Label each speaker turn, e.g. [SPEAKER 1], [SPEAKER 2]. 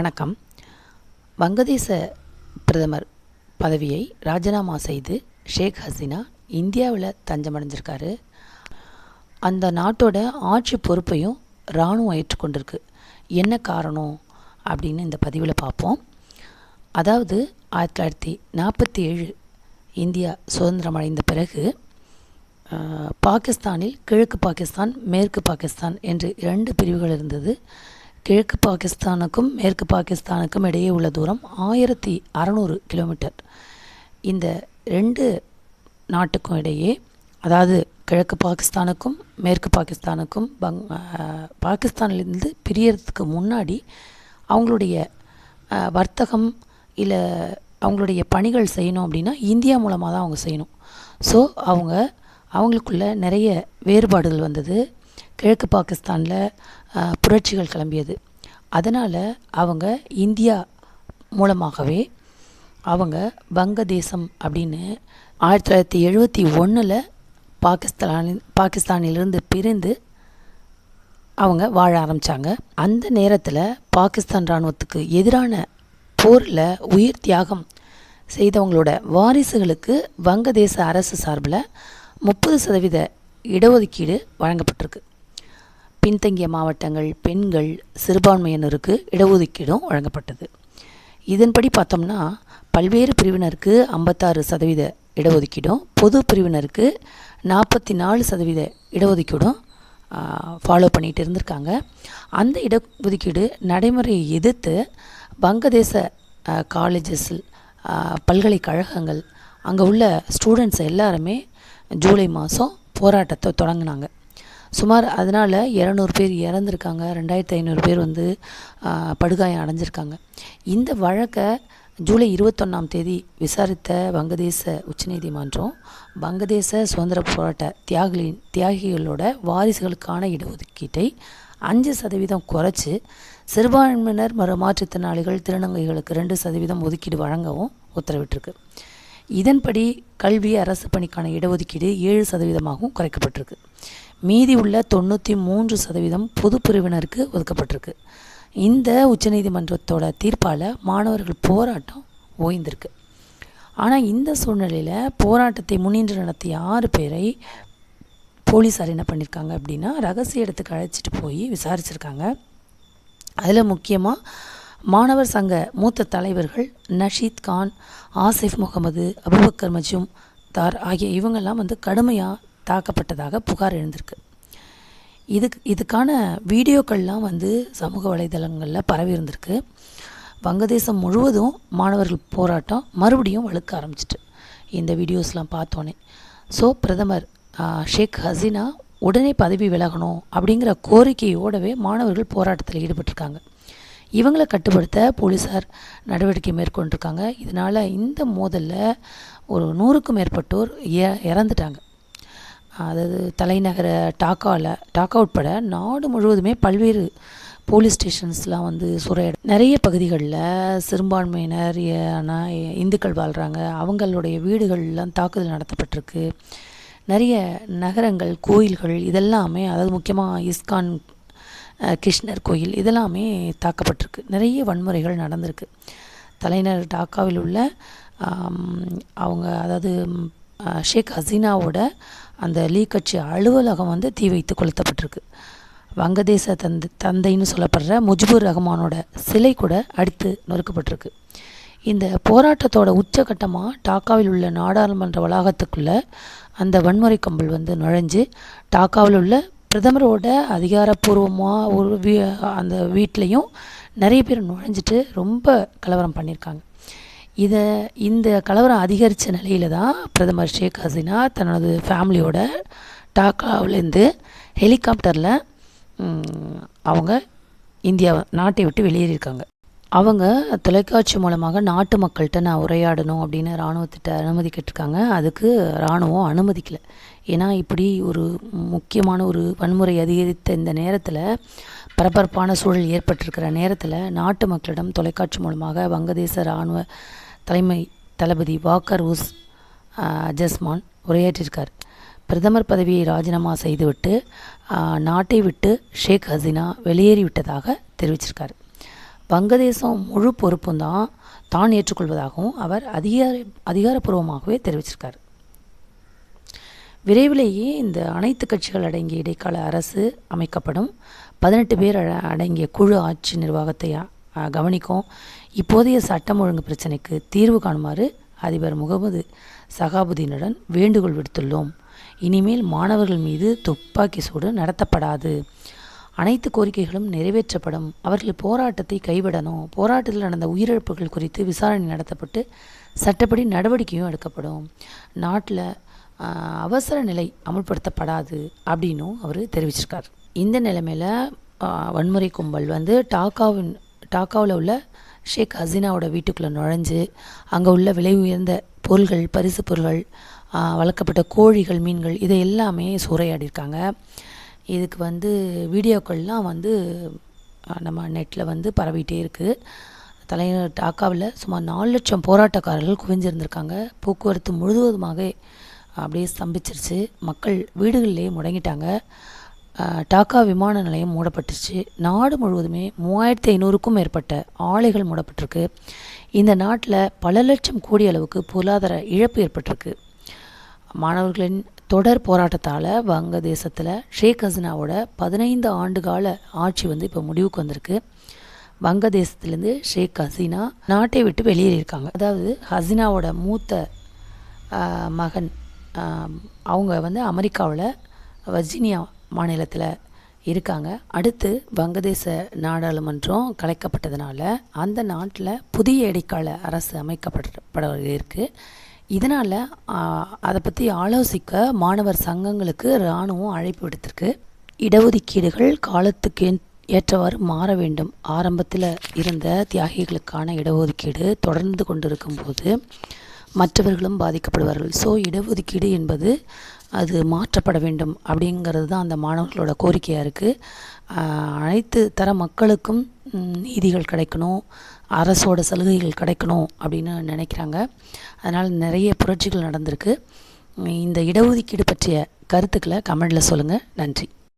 [SPEAKER 1] வணக்கம். வங்கதேச பிரதமர் பதவியை ராஜினாமா செய்து ஷேக் ஹசீனா இந்தியாவில் தஞ்சமடைஞ்சிருக்காரு. அந்த நாட்டோட ஆட்சி பொறுப்பையும் இராணுவம் ஏற்றுக்கொண்டிருக்கு. என்ன காரணம் அப்படின்னு இந்த பதிவில் பார்ப்போம். அதாவது ஆயிரத்தி தொள்ளாயிரத்தி நாற்பத்தி ஏழு இந்தியா சுதந்திரம் அடைந்த பிறகு பாகிஸ்தானில் கிழக்கு பாகிஸ்தான் மேற்கு பாகிஸ்தான் என்று இரண்டு பிரிவுகள் இருந்தது. கிழக்கு பாகிஸ்தானுக்கும் மேற்கு பாகிஸ்தானுக்கும் இடையே உள்ள தூரம் ஆயிரத்தி அறநூறு கிலோமீட்டர். இந்த ரெண்டு நாட்டுக்கும் இடையே அதாவது கிழக்கு பாகிஸ்தானுக்கும் மேற்கு பாகிஸ்தானுக்கும் பங் அஹ், பாகிஸ்தானிலிருந்து பிரியறதுக்கு முன்னாடி அவங்களுடைய வர்த்தகம் இல்லை அவங்களுடைய பணிகள் செய்யணும் அப்படின்னா இந்தியா மூலமாக தான் அவங்க செய்யணும். ஸோ அவங்க அவங்களுக்குள்ள நிறைய வேறுபாடுகள் வந்தது. கிழக்கு பாகிஸ்தானில் புரட்சிகள் கிளம்பியது. அதனால் அவங்க இந்தியா மூலமாகவே அவங்க வங்கதேசம் அப்படின்னு ஆயிரத்தி தொள்ளாயிரத்தி எழுபத்தி ஒன்றில் பாகிஸ்தானில் பாகிஸ்தானிலிருந்து பிரிந்து அவங்க வாழ ஆரம்பித்தாங்க அந்த நேரத்தில் பாகிஸ்தான் இராணுவத்துக்கு எதிரான போரில் உயிர் தியாகம் செய்தவங்களோட வாரிசுகளுக்கு வங்கதேச அரசு சார்பில் முப்பது சதவீத இடஒதுக்கீடு வழங்கப்பட்டிருக்கு. பின்தங்கிய மாவட்டங்கள் பெண்கள் சிறுபான்மையினருக்கு இடஒதுக்கீடும் வழங்கப்பட்டது. இதன்படி பார்த்தோம்னா பல்வேறு பிரிவினருக்கு ஐம்பத்தாறு சதவீத இடஒதுக்கீடும் பொது பிரிவினருக்கு நாற்பத்தி நாலு சதவீத இடஒதுக்கீடும் ஃபாலோ பண்ணிகிட்டு இருந்திருக்காங்க. அந்த இடஒதுக்கீடு நடைமுறையை எதிர்த்து வங்கதேச காலேஜஸில் பல்கலைக்கழகங்கள் அங்கே உள்ள ஸ்டூடெண்ட்ஸ் எல்லாருமே ஜூலை மாதம் போராட்டத்தை தொடங்கினாங்க. சுமார் அதனால் இரநூறு பேர் இறந்துருக்காங்க. ரெண்டாயிரத்தி ஐநூறு பேர் வந்து படுகாயம் அடைஞ்சிருக்காங்க. இந்த வழக்கை ஜூலை இருபத்தொன்னாம் தேதி விசாரித்த வங்கதேச உச்சநீதிமன்றம் வங்கதேச சுதந்திர போராட்ட தியாகிகளின் தியாகிகளோட வாரிசுகளுக்கான இடஒதுக்கீட்டை அஞ்சு சதவீதம் குறைச்சி சிறுபான்மையினர் மற்றும் மாற்றுத்திறனாளிகள் திருநங்கைகளுக்கு ரெண்டு சதவீதம் ஒதுக்கீடு வழங்கவும் உத்தரவிட்டிருக்கு. இதன்படி கல்வி அரசு பணிக்கான இடஒதுக்கீடு ஏழு சதவீதமாகவும் குறைக்கப்பட்டிருக்கு. மீதி உள்ள தொண்ணூற்றி மூன்று சதவீதம் பொது பிரிவினருக்கு ஒதுக்கப்பட்டிருக்கு. இந்த உச்சநீதிமன்றத்தோட தீர்ப்பால் மாணவர்கள் போராட்டம் ஓய்ந்திருக்கு. ஆனால் இந்த சூழ்நிலையில் போராட்டத்தை முன்னின்று நடத்திய ஆறு பேரை போலீஸார் என்ன பண்ணியிருக்காங்க அப்படின்னா ரகசிய இடத்துக்கு அழைச்சிட்டு போய் விசாரிச்சிருக்காங்க. அதில் முக்கியமாக மாணவர் சங்க மூத்த தலைவர்கள் நஷீத் கான் ஆசிஃப் முகமது அபுபக்கர் மஜும் தார் ஆகிய இவங்கெல்லாம் வந்து கடுமையாக தாக்கப்பட்டதாக புகார் எழுந்திருக்கு. இதுக்கு இதுக்கான வீடியோக்கள்லாம் வந்து சமூக வலைதளங்களில் பரவி இருந்திருக்கு. வங்கதேசம் முழுவதும் மாணவர்கள் போராட்டம் மறுபடியும் வலுக்க ஆரம்பிச்சிட்டு இந்த வீடியோஸ்லாம் பார்த்தோன்னே ஸோ பிரதமர் ஷேக் ஹசீனா உடனே பதவி விலகணும் அப்படிங்கிற கோரிக்கையோடவே மாணவர்கள் போராட்டத்தில் ஈடுபட்டிருக்காங்க. இவங்களை கட்டுப்படுத்த போலீஸார் நடவடிக்கை மேற்கொண்டிருக்காங்க. இதனால் இந்த மோதலில் ஒரு நூறுக்கும் மேற்பட்டோர் இ- இறந்துட்டாங்க. அதாவது தலைநகர டாக்காவில் டாக்கா உட்பட நாடு முழுவதுமே பல்வேறு போலீஸ் ஸ்டேஷன்ஸ்லாம் வந்து சுரைய நிறைய பகுதிகளில் சிறுபான்மையினர் ஏ- இந்துக்கள் வாழ்கிறாங்க அவங்களுடைய வீடுகள்லாம் தாக்குதல் நடத்தப்பட்டிருக்கு. நிறைய நகரங்கள் கோயில்கள் இதெல்லாமே அதாவது முக்கியமாக இஸ்கான் கிருஷ்ணர் கோயில் இதெல்லாமே தாக்கப்பட்டிருக்கு. நிறைய வன்முறைகள் நடந்திருக்கு. தலைநகர் டாக்காவில் உள்ள அவங்க அதாவது ஷேக் ஹசீனாவோட அந்த லீ கட்சி அலுவலகம் வந்து தீ வைத்து கொளுத்தப்பட்டிருக்கு. வங்கதேச தந்தை தந்தைன்னு சொல்லப்படுற முஜிபுர் ரஹ்மானோட சிலை கூட அடித்து நொறுக்கப்பட்டிருக்கு. இந்த போராட்டத்தோட உச்சகட்டமாக டாக்காவில் உள்ள நாடாளுமன்ற வளாகத்துக்குள்ளே அந்த வன்முறை கம்பல் வந்து நுழைஞ்சு டாக்காவில் உள்ள பிரதமரோட அதிகாரப்பூர்வமாக ஒரு வீ அந்த வீட்லேயும் நிறைய பேர் நுழைஞ்சிட்டு ரொம்ப கலவரம் பண்ணியிருக்காங்க இதை இந்த கலவரம் அதிகரித்த நிலையில தான் பிரதமர் ஷேக் ஹசீனா தனது ஃபேமிலியோட டாக்காவிலேருந்து ஹெலிகாப்டரில் அவங்க இந்தியா நாட்டை விட்டு வெளியேறியிருக்காங்க. அவங்க தொலைக்காட்சி மூலமாக நாட்டு மக்கள்கிட்ட நான் உரையாடணும் அப்படின்னு இராணுவத்திட்ட அனுமதி கேட்டிருக்காங்க. அதுக்கு இராணுவம் அனுமதிக்கல. ஏன்னா இப்படி ஒரு முக்கியமான ஒரு வன்முறை அதிகரித்த இந்த நேரத்தில் பரபரப்பான சூழல் ஏற்பட்டிருக்கிற நேரத்தில் நாட்டு மக்களிடம் தொலைக்காட்சி மூலமாக வங்கதேச இராணுவ தலைமை தளபதி வாக்கர் உஸ் ஜஸ்மான் உரையாற்றியிருக்கார். பிரதமர் பதவியை ராஜினாமா செய்துவிட்டு நாட்டை விட்டு ஷேக் ஹசீனா வெளியேறிவிட்டதாக தெரிவிச்சிருக்கார். வங்கதேசம் முழு பொறுப்பும் தான் தான் ஏற்றுக்கொள்வதாகவும் அவர் அதிகார அதிகாரப்பூர்வமாகவே தெரிவிச்சிருக்கார். விரைவிலேயே இந்த அனைத்து கட்சிகள் அடங்கிய இடைக்கால அரசு அமைக்கப்படும். பதினெட்டு பேர் அட- அடங்கிய குழு ஆட்சி நிர்வாகத்தை கவனிக்கும். இப்போதைய சட்டம் ஒழுங்கு பிரச்சினைக்கு தீர்வு காணுமாறு அதிபர் முகமது சகாபுதீனுடன் வேண்டுகோள் விடுத்துள்ளோம். இனிமேல் மாணவர்கள் மீது துப்பாக்கி சூடு நடத்தப்படாது. அனைத்து கோரிக்கைகளும் நிறைவேற்றப்படும். அவர்கள் போராட்டத்தை கைவிடணும். போராட்டத்தில் நடந்த உயிரிழப்புகள் குறித்து விசாரணை நடத்தப்பட்டு சட்டப்படி நடவடிக்கையும் எடுக்கப்படும். நாட்டில் அவசர நிலை அமுல்படுத்தப்படாது அப்படின்னும் அவர் தெரிவிச்சிருக்கார். இந்த நிலைமையில் வன்முறை கும்பல் வந்து டாக்காவின் டாக்காவில் உள்ள ஷேக் ஹசீனாவோட வீட்டுக்குள்ளே நுழைஞ்சு அங்கே உள்ள விலை உயர்ந்த பொருள்கள் பரிசு பொருள்கள் வளர்க்கப்பட்ட கோழிகள் மீன்கள் இதை எல்லாமே சூறையாடிருக்காங்க இதுக்கு வந்து வீடியோக்கள்லாம் வந்து நம்ம நெட்டில் வந்து பரவிட்டே இருக்குது தலைநகர் டாக்காவில் சுமார் நாலு லட்சம் போராட்டக்காரர்கள் குவிஞ்சிருந்திருக்காங்க. போக்குவரத்து முழுவதுமாக அப்படியே ஸ்தம்பிச்சிருச்சு. மக்கள் வீடுகளிலேயே முடங்கிட்டாங்க. டாக்கா விமான நிலையம் மூடப்பட்டுருச்சு. நாடு முழுவதுமே மூவாயிரத்தி ஐநூறுக்கும் மேற்பட்ட ஆலைகள் மூடப்பட்டிருக்கு. இந்த நாட்டில் பல லட்சம் கோடி அளவுக்கு பொருளாதார இழப்பு ஏற்பட்டிருக்கு. மாணவர்களின் தொடர் போராட்டத்தால் வங்கதேசத்தில் ஷேக் ஹசினாவோட பதினைந்து ஆண்டு கால ஆட்சி வந்து இப்போ முடிவுக்கு வந்திருக்கு. வங்கதேசத்துலேருந்து ஷேக் ஹசீனா நாட்டை விட்டு வெளியேறியிருக்காங்க அதாவது ஹசினாவோட மூத்த மகன் அவங்க வந்து அமெரிக்காவில் வர்ஜீனியா மாநிலத்தில் இருக்காங்க. அடுத்து வங்கதேச நாடாளுமன்றம் கலைக்கப்பட்டதுனால அந்த நாட்டில் புதிய இடைக்கால அரசு அமைக்கப்பட இருக்குது இதனால் அதை பற்றி ஆலோசிக்க மாணவர் சங்கங்களுக்கு இராணுவம் அழைப்பு விடுத்திருக்கு. இடஒதுக்கீடுகள் காலத்துக்கு ஏற்றவாறு மாற வேண்டும். ஆரம்பத்தில் இருந்த தியாகிகளுக்கான இடஒதுக்கீடு தொடர்ந்து கொண்டிருக்கும் போது மற்றவர்களும் பாதிக்கப்படுவார்கள். ஸோ இடஒதுக்கீடு என்பது அது மாற்றப்பட வேண்டும் அப்படிங்கிறது தான் அந்த மாணவர்களோட கோரிக்கையாக இருக்குது அனைத்து தர மக்களுக்கும் நீதிகள் கிடைக்கணும் அரசோட சலுகைகள் கிடைக்கணும் அப்படின்னு நினைக்கிறாங்க. அதனால் நிறைய புரட்சிகள் நடந்திருக்கு. இந்த இடஒதுக்கீடு பற்றிய கருத்துக்களை கமெண்டில் சொல்லுங்கள் நன்றி.